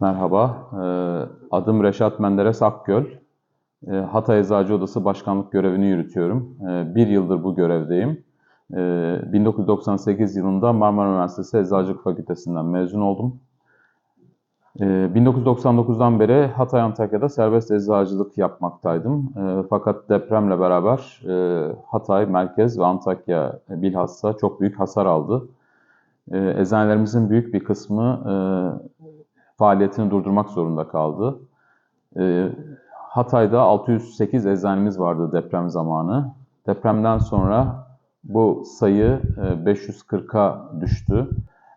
Merhaba, e, adım Reşat Menderes Akgöl. E, Hatay Eczacı Odası Başkanlık görevini yürütüyorum. E, Bir yıldır bu görevdeyim. E, 1998 yılında Marmara Üniversitesi Eczacılık Fakültesinden mezun oldum. E, 1999'dan beri Hatay Antakya'da serbest eczacılık yapmaktaydım. Fakat depremle beraber Hatay, Merkez ve Antakya bilhassa çok büyük hasar aldı. Eczanelerimizin büyük bir kısmı faaliyetini durdurmak zorunda kaldı. Ee, Hatay'da 608 eczanemiz vardı deprem zamanı. Depremden sonra bu sayı e, 540'a düştü.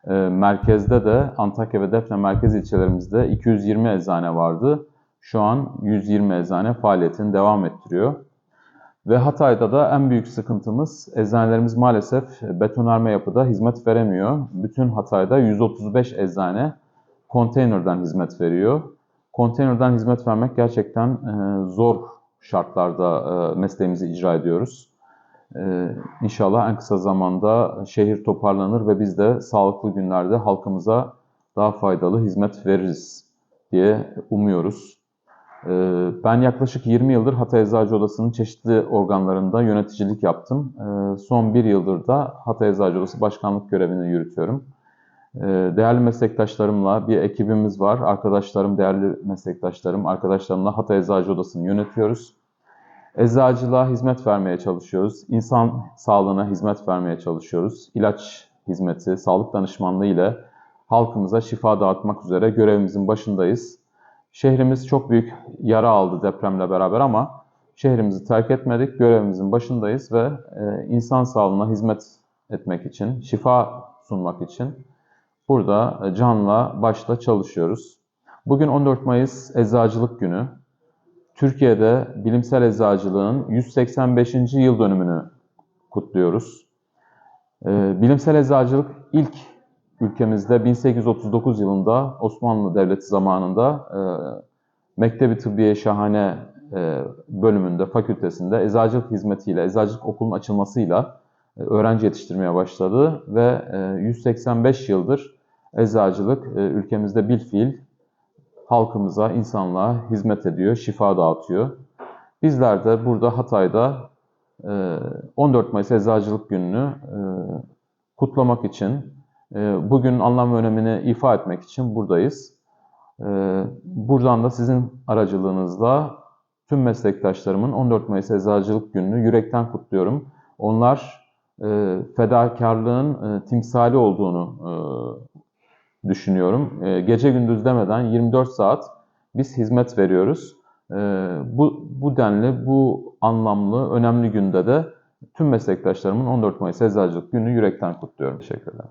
E, Merkezde de Antakya ve Defne merkez ilçelerimizde 220 eczane vardı. Şu an 120 eczane faaliyetini devam ettiriyor. Ve Hatay'da da en büyük sıkıntımız eczanelerimiz maalesef betonarme yapıda hizmet veremiyor. Bütün Hatay'da 135 eczane konteynerden hizmet veriyor. Konteynerden hizmet vermek gerçekten e, zor şartlarda e, mesleğimizi icra ediyoruz. E, inşallah en kısa zamanda şehir toparlanır ve biz de sağlıklı günlerde halkımıza daha faydalı hizmet veririz diye umuyoruz. E, ben yaklaşık 20 yıldır Hatay Eczacı Odası'nın çeşitli organlarında yöneticilik yaptım. Son bir yıldır da Hatay Eczacı Odası Başkanlık görevini yürütüyorum. Ee, Değerli meslektaşlarımla bir ekibimiz var. Arkadaşlarım, değerli meslektaşlarım, arkadaşlarımla Hatay Eczacı Odası'nı yönetiyoruz. Eczacılığa hizmet vermeye çalışıyoruz. İnsan sağlığına hizmet vermeye çalışıyoruz. İlaç hizmeti, sağlık danışmanlığı ile halkımıza şifa dağıtmak üzere görevimizin başındayız. Şehrimiz çok büyük yara aldı depremle beraber ama şehrimizi terk etmedik. Görevimizin başındayız ve e, insan sağlığına hizmet etmek için, şifa sunmak için Burada e, canla başla çalışıyoruz. Bugün 14 Mayıs Eczacılık Günü. Türkiye'de bilimsel eczacılığın 185. yıl dönümünü kutluyoruz. E, Bilimsel eczacılık ilk ülkemizde 1839 yılında Osmanlı Devleti zamanında e, Mektebi Tıbbiye Şahane bölümünde, fakültesinde eczacılık hizmetiyle, eczacılık okulunun açılmasıyla öğrenci yetiştirmeye başladı ve 185 yıldır eczacılık ülkemizde bilfiil halkımıza, insanlığa hizmet ediyor, şifa dağıtıyor. Bizler de burada Hatay'da 14 Mayıs Eczacılık Günü'nü kutlamak için, bugün anlam ve önemini ifa etmek için buradayız. Buradan da sizin aracılığınızla tüm meslektaşlarımın 14 Mayıs Eczacılık Günü'nü yürekten kutluyorum. Onlar e, fedakarlığın e, timsali olduğunu e, düşünüyorum. E, gece gündüz demeden 24 saat biz hizmet veriyoruz. Bu, bu denli, bu anlamlı, önemli günde de tüm meslektaşlarımın 14 Mayıs Eczacılık Günü yürekten kutluyorum. Teşekkür ederim.